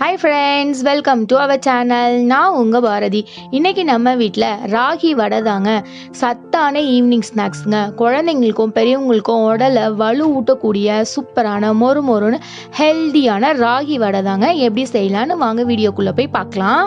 Hi friends welcome to our channel நான் உங்கள் பாரதி. இன்றைக்கி நம்ம வீட்டில் ராகி வடை தாங்க. சத்தான ஈவினிங் ஸ்நாக்ஸுங்க குழந்தைங்களுக்கும் பெரியவங்களுக்கும் உடலை வலு ஊட்டக்கூடிய சூப்பரான மொறு மொறுன்னு ஹெல்தியான ராகி வடை தாங்க. எப்படி செய்யலான்னு வாங்க வீடியோக்குள்ளே போய் பார்க்கலாம்.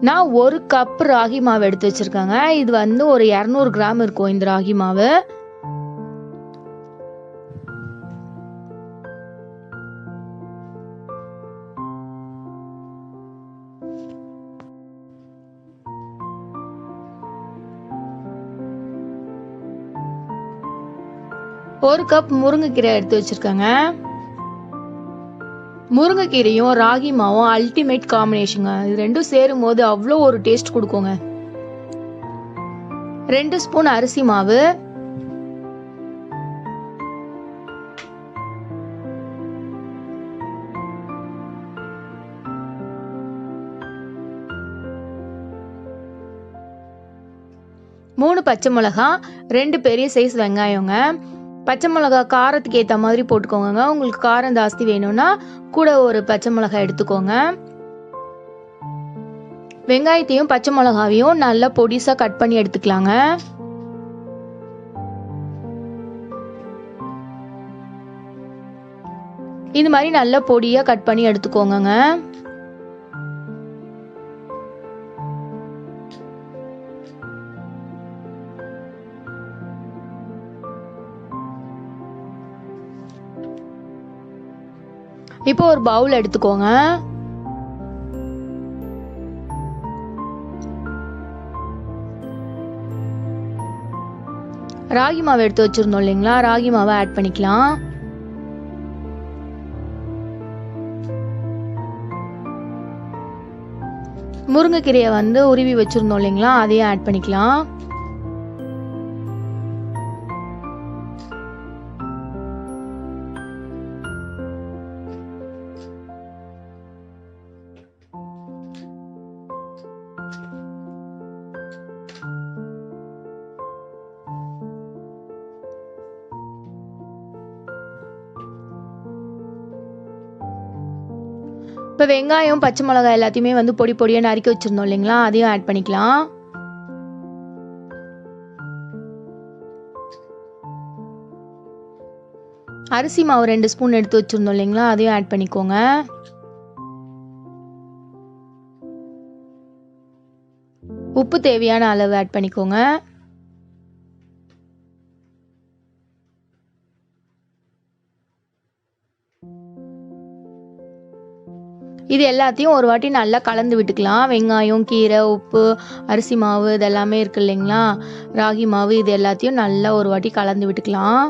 நான் ஒரு கப் ராகி மாவு எடுத்து வச்சிருக்கேங்க. இது வந்து ஒரு இரநூறு கிராம் இருக்கும் இந்த ராகி மாவு. ஒரு கப் முருங்கைக்கீரை எடுத்து வச்சிருக்கேங்க. முருங்கைக்கீரையும் ராகி மாவும் அல்டிமேட் காம்பினேஷனுங்க இது ரெண்டும் சேரும் போது அவ்வளோ ஒரு டேஸ்ட் கொடுக்குங்க. ரெண்டு ஸ்பூன் அரிசி மாவு. மூணு பச்சை மிளகா ரெண்டு பெரிய சைஸ் வெங்காயங்க. பச்சை மிளகா காரத்துக்கு ஏற்ற மாதிரி போட்டுக்கோங்க. உங்களுக்கு காரம் ஜாஸ்தி வேணும்னா கூட ஒரு பச்சை மிளகாய் எடுத்துக்கோங்க. வெங்காயத்தையும் பச்சை மிளகாவையும் நல்லா பொடிசாக கட் பண்ணி எடுத்துக்கலாங்க. இது மாதிரி நல்லா பொடியாக கட் பண்ணி எடுத்துக்கோங்க இப்போ ஒரு பவுல் எடுத்துக்கோங்க. ராகி மாவு எடுத்து வச்சிருந்தோம் இல்லைங்களா? ராகி மாவை ஆட் பண்ணிக்கலாம். முருங்கைக்கீரையை வந்து உருவி வச்சிருந்தோம் இல்லைங்களா? அதையும் ஆட் பண்ணிக்கலாம். இப்போ வெங்காயம் பச்சை மிளகாய் எல்லாத்தையுமே வந்து பொடி பொடியாக நறுக்கி வச்சிருந்தோம் இல்லைங்களா? அதையும் ஆட் பண்ணிக்கலாம். அரிசி மாவு ரெண்டு ஸ்பூன் எடுத்து வச்சிருந்தோம் இல்லைங்களா? அதையும் ஆட் பண்ணிக்கோங்க. உப்பு தேவையான அளவு ஆட் பண்ணிக்கோங்க. இது எல்லாத்தையும் ஒரு வாட்டி நல்லா கலந்து விட்டுக்கலாம். வெங்காயம் கீரை உப்பு அரிசி மாவு இதெல்லாமே இருக்கு இல்லைங்களா? ராகி மாவு இது எல்லாத்தையும் நல்லா ஒரு வாட்டி கலந்து விட்டுக்கலாம்.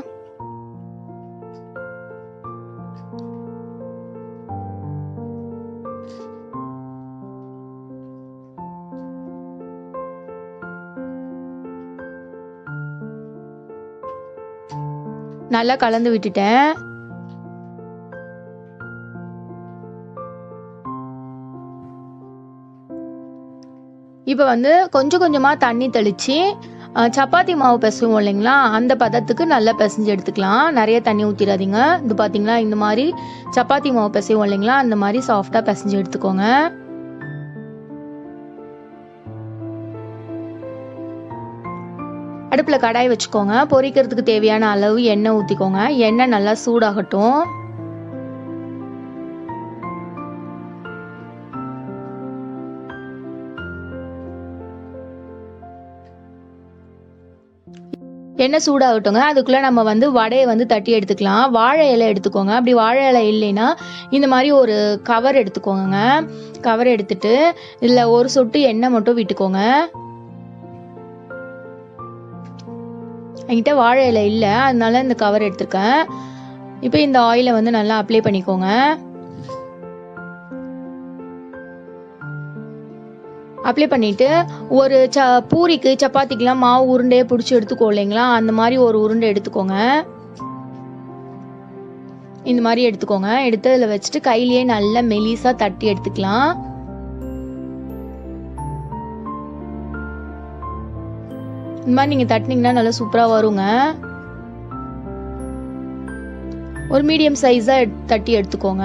நல்லா கலந்து விட்டுட்டேன். இப்போ வந்து கொஞ்சம் கொஞ்சமாக தண்ணி தெளித்து சப்பாத்தி மாவு பிசைவோம் இல்லைங்களா? அந்த பதத்துக்கு நல்லா பிசைஞ்சு எடுத்துக்கலாம். நிறைய தண்ணி ஊற்றிடாதீங்க இது பார்த்தீங்களா இந்த மாதிரி சப்பாத்தி மாவு பிசைவோம் இல்லைங்களா? அந்த மாதிரி சாஃப்டாக பிசைஞ்சு எடுத்துக்கோங்க. அடுப்பில் கடாய் வச்சுக்கோங்க. பொரிக்கிறதுக்கு தேவையான அளவு எண்ணெய் ஊற்றிக்கோங்க எண்ணெய் நல்லா சூடாகட்டும். எண்ணெய் சூடாகட்டுங்க. அதுக்குள்ளே நம்ம வந்து வடையை வந்து தட்டி எடுத்துக்கலாம். வாழை இலை எடுத்துக்கோங்க. அப்படி வாழை இலை இல்லைன்னா இந்த மாதிரி ஒரு கவர் எடுத்துக்கோங்க. கவர் எடுத்துட்டு இதில் ஒரு சொட்டு எண்ணெய் மட்டும் விட்டுக்கோங்க. என்கிட்ட வாழை இலை இல்லை. அதனால இந்த கவர் எடுத்துருக்கேன். இப்போ இந்த ஆயிலை வந்து நல்லா அப்ளை பண்ணிக்கோங்க. அப்ளை பண்ணிட்டு ஒரு ச பூரிக்கு சப்பாத்திக்கெலாம் மாவு உருண்டையே பிடிச்சி எடுத்துக்கோ இல்லைங்களா? அந்த மாதிரி ஒரு உருண்டை எடுத்துக்கோங்க. இந்த மாதிரி எடுத்துக்கோங்க. எடுத்து அதில் வச்சுட்டு கையிலேயே நல்லா மெலிசா தட்டி எடுத்துக்கலாம். இந்த மாதிரி நீங்கள் தட்டினீங்கன்னா நல்லா சூப்பராக வருங்க. ஒரு மீடியம் சைஸாக தட்டி எடுத்துக்கோங்க.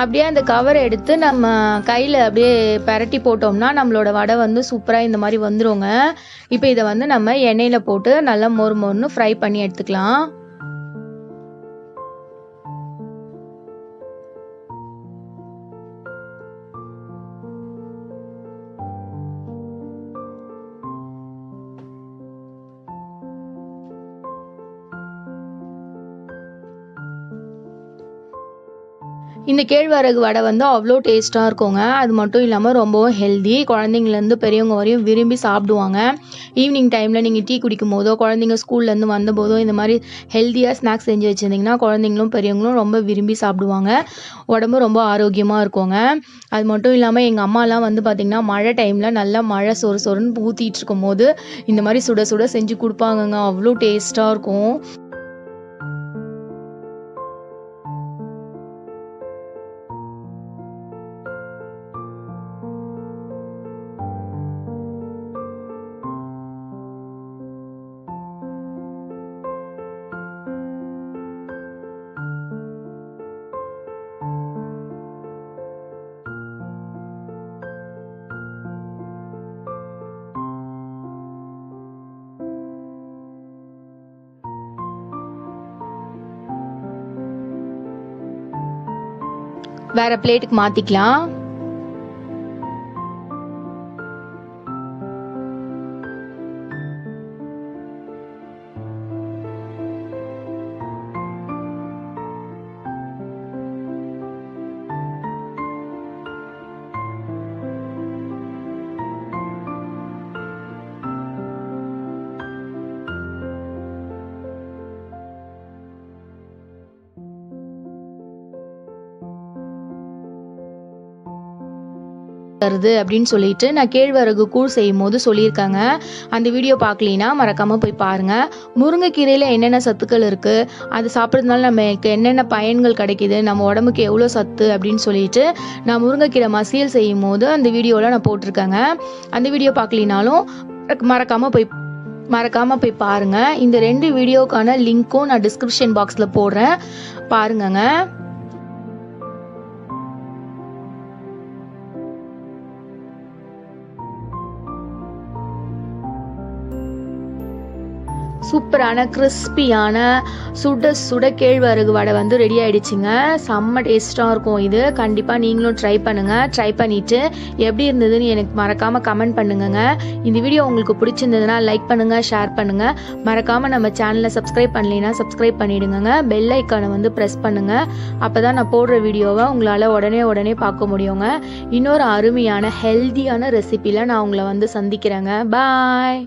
அப்படியே அந்த கவர் எடுத்து நம்ம கையில் அப்படியே பரட்டி போட்டோம்னா நம்மளோட வடை வந்து சூப்பராக இந்த மாதிரி வந்துருங்க. இப்போ இதை வந்து நம்ம எண்ணெயில் போட்டு நல்லா மொறு மொறுன்னு ஃப்ரை பண்ணி எடுத்துக்கலாம். இந்த கேழ்வரகு வடை வந்து அவ்வளோ டேஸ்ட்டாக இருக்குங்க. அது மட்டும் இல்லாமல் ரொம்பவும் ஹெல்தி குழந்தைங்கலேருந்து பெரியவங்க வரையும் விரும்பி சாப்பிடுவாங்க. ஈவினிங் டைமில் நீங்கள் டீ குடிக்கும் போதோ குழந்தைங்க ஸ்கூல்லேருந்து வந்த போதோ இந்த மாதிரி ஹெல்த்தியாக ஸ்நாக்ஸ் செஞ்சு வச்சுருந்தீங்கன்னா குழந்தைங்களும் பெரியவங்களும் ரொம்ப விரும்பி சாப்பிடுவாங்க. உடம்பு ரொம்ப ஆரோக்கியமாக இருக்குங்க. அது மட்டும் இல்லாமல் எங்கள் அம்மாலாம் வந்து பார்த்திங்கன்னா மழை டைமில் நல்லா மழை சொறு சொருன்னு ஊற்றிட்டு இருக்கும் போது இந்த மாதிரி சுட சுட செஞ்சு கொடுப்பாங்கங்க. அவ்வளோ டேஸ்ட்டாக இருக்கும். வேற பிளேட்டுக்கு மாற்றிக்கலாம் வருது அப்படின்னு சொல்லிட்டு நான் கேழ்வரகு கூழ் செய்யும் போது சொல்லியிருக்காங்க. அந்த வீடியோ பார்க்கலினா மறக்காமல் போய் பாருங்கள் முருங்கைக்கீரையில் என்னென்ன சத்துக்கள் இருக்குது அது சாப்பிட்றதுனால நமக்கு என்னென்ன பயன்கள் கிடைக்கிது? நம்ம உடம்புக்கு எவ்வளோ சத்து அப்படின்னு சொல்லிட்டு நான் முருங்கைக்கீரை மசியல் செய்யும் போது அந்த வீடியோவில் நான் போட்டிருக்கேங்க. அந்த வீடியோ பார்க்கலினாலும் மறக்காமல் போய் மறக்காமல் போய் பாருங்கள் இந்த ரெண்டு வீடியோக்கான லிங்க்கும் நான் டிஸ்கிரிப்ஷன் பாக்ஸில் போடுறேன். பாருங்கங்க. சூப்பரான கிறிஸ்பியான சுட சுட கேழ்வரகு வடை வந்து ரெடி ஆகிடுச்சிங்க செம்ம டேஸ்ட்டாக இருக்கும் இது. கண்டிப்பாக நீங்களும் ட்ரை பண்ணுங்கள் ட்ரை பண்ணிவிட்டு எப்படி இருந்ததுன்னு எனக்கு மறக்காமல் கமெண்ட் பண்ணுங்கங்க. இந்த வீடியோ உங்களுக்கு பிடிச்சிருந்ததுன்னா லைக் பண்ணுங்கள் ஷேர் பண்ணுங்கள் மறக்காமல் நம்ம சேனலை சப்ஸ்கிரைப் பண்ணலைன்னா சப்ஸ்கிரைப் பண்ணிவிடுங்க பெல் ஐக்கானை வந்து ப்ரெஸ் பண்ணுங்கள் அப்போ தான் நான் போடுற வீடியோவை உங்களால் உடனே உடனே பார்க்க முடியுங்க. இன்னொரு அருமையான ஹெல்த்தியான ரெசிப்பியில் நான் உங்களை வந்து சந்திக்கிறேங்க. பாய்